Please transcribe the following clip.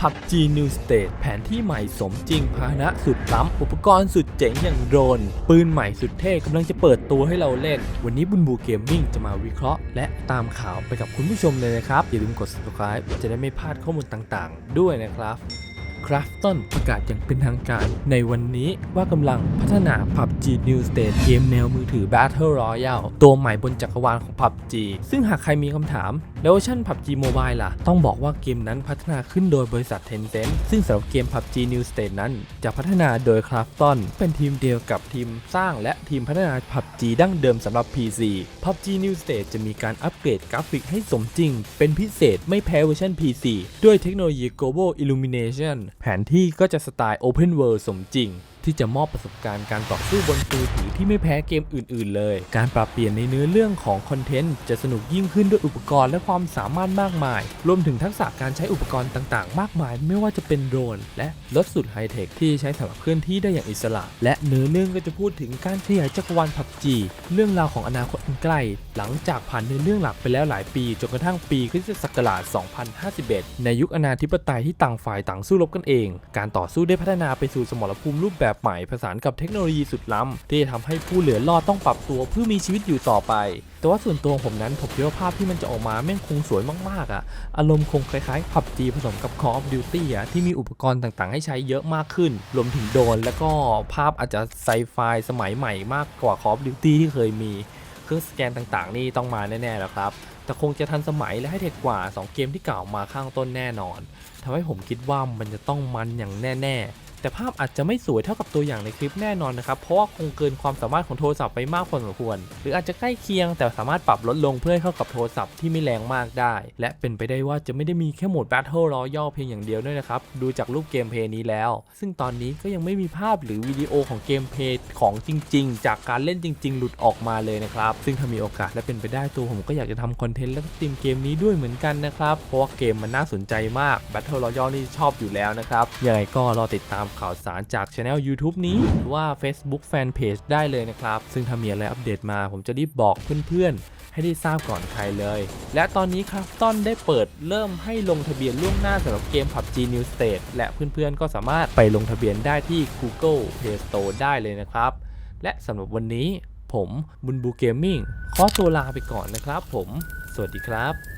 PUBG New State แผนที่ใหม่สมจริงพาหนะสุดล้ำอุปกรณ์สุดเจ๋งอย่างโดรน ปืนใหม่สุดเท่กำลังจะเปิดตัวให้เราเล่น วันนี้บุญบูเกมมิ่งจะมาวิเคราะห์ และตามข่าวไปกับคุณผู้ชมเลยนะครับ อย่าลืมกด subscribe จะได้ไม่พลาดข้อมูลต่างๆ ด้วยนะครับคราฟตันประกาศอย่างเป็นทางการ ในวันนี้ว่ากำลังพัฒนา PUBG New State เกมแนวมือถือ Battle Royale ตัวใหม่บนจักรวาลของ PUBG ซึ่งหากใครมีคำถามแล้วเวอร์ชัน PUBG Mobile ล่ะ ต้องบอกว่าเกมนั้นพัฒนาขึ้นโดยบริษัท Tencent ซึ่งสำหรับเกม PUBG New State นั้น จะพัฒนาโดย Krafton เป็นทีมเดียวกับทีมสร้างและทีมพัฒนา PUBG ดั้งเดิมสำหรับ PC PUBG New State จะมีการอัปเกรดกราฟิกให้สมจริง เป็นพิเศษไม่แพ้เวอร์ชัน PC ด้วยเทคโนโลยี Global Illumination แผนที่ก็จะสไตล์ Open World สมจริงที่จะมอบประสบการณ์การต่อสู้บนมือถือที่ไม่แพ้เกมอื่น ๆ เลย การปรับเปลี่ยนในเนื้อเรื่องของคอนเทนต์จะสนุกยิ่งขึ้นด้วยอุปกรณ์และความสามารถมากมาย รวมถึงทักษะการใช้อุปกรณ์ต่างๆ มากมาย ไม่ว่าจะเป็นโดรน และรถสุดไฮเทคที่ใช้สำหรับเคลื่อนที่ได้อย่างอิสระ และเนื้อเรื่องก็จะพูดถึงการขยายจักรวาล PUBG เรื่องราวของอนาคตอันใกล้ หลังจากผ่านเนื้อเรื่องหลักไปแล้วหลายปีจนกระทั่งปีคริสตศักราช 2051 ในยุคอนาธิปไตยที่ต่างฝ่ายต่างสู้รบกันเอง การต่อสู้ได้พัฒนาไปสู่สมรภูมิรูปแบบแบบใหม่ผสานกับเทคโนโลยีสุดล้ำที่จะทำให้ผู้เหลือรอดต้องปรับตัวเพื่อมีชีวิตอยู่ต่อไป แต่ว่าส่วนตัวผมนั้นผมคิดว่าภาพที่มันจะออกมาแม่งคงสวยมากๆอะอารมณ์คงคล้ายๆ PUBG ผสมกับ Call of Duty อะที่มีอุปกรณ์ต่างๆ ให้ใช้เยอะมากขึ้น รวมถึงโดรนแล้วก็ภาพอาจจะไซไฟสมัยใหม่มากกว่า Call of Duty ที่เคยมีเครื่องสแกนต่างๆ นี่ต้องมาแน่ๆแล้วครับ แต่คงจะทันสมัยและให้เทคกว่า 2 เกมที่กล่าวมาข้างต้นแน่นอนทำให้ผมคิดว่ามันจะต้องมันอย่างแน่ ๆ แต่ภาพอาจจะไม่สวยเท่ากับตัวอย่างในคลิปแน่นอนนะครับ เพราะว่าคงเกินความสามารถของโทรศัพท์ไปมากพอสมควร หรืออาจจะใกล้เคียงแต่สามารถปรับลดลงเพื่อให้เข้ากับโทรศัพท์ที่ไม่แรงมากได้ และเป็นไปได้ว่าจะไม่ได้มีแค่โหมด Battle Royale เพียงอย่างเดียวด้วยนะครับ ดูจากรูปเกมเพย์นี้แล้ว ซึ่งตอนนี้ก็ยังไม่มีภาพหรือวิดีโอของเกมเพย์ของจริง ๆ จากการเล่นจริง ๆ หลุดออกมาเลยนะครับ ซึ่งถ้ามีโอกาสและเป็นไปได้ตัวผมก็อยากจะทำคอนเทนต์และสตรีมเกมนี้ด้วยเหมือนกันนะครับ เพราะว่าเกมมันน่าสนใจมาก b a t Battle Royale นี่ชอบอยู่แล้วนะครับ ยังไงก็รอติดตามข่าวสารจากช anel YouTube นี้ หรือว่า Facebook Fanpage ได้เลยนะครับ ซึ่งถ้ามีอะไรอัปเดตมาผมจะรีบบอกเพื่อนๆ ให้ได้ทราบก่อนใครเลย และตอนนี้ครับต้นได้เปิดเริ่มให้ลงทะเบียนล่วงหน้าสำหรับเกม PUBG New State และเพื่อนๆก็สามารถไปลงทะเบียนได้ที่ Google Play Store ได้เลยนะครับ และสำหรับวันนี้ผมบุญบูเกมมิ่งขอตัวลาไปก่อนนะครับผม สวัสดีครับ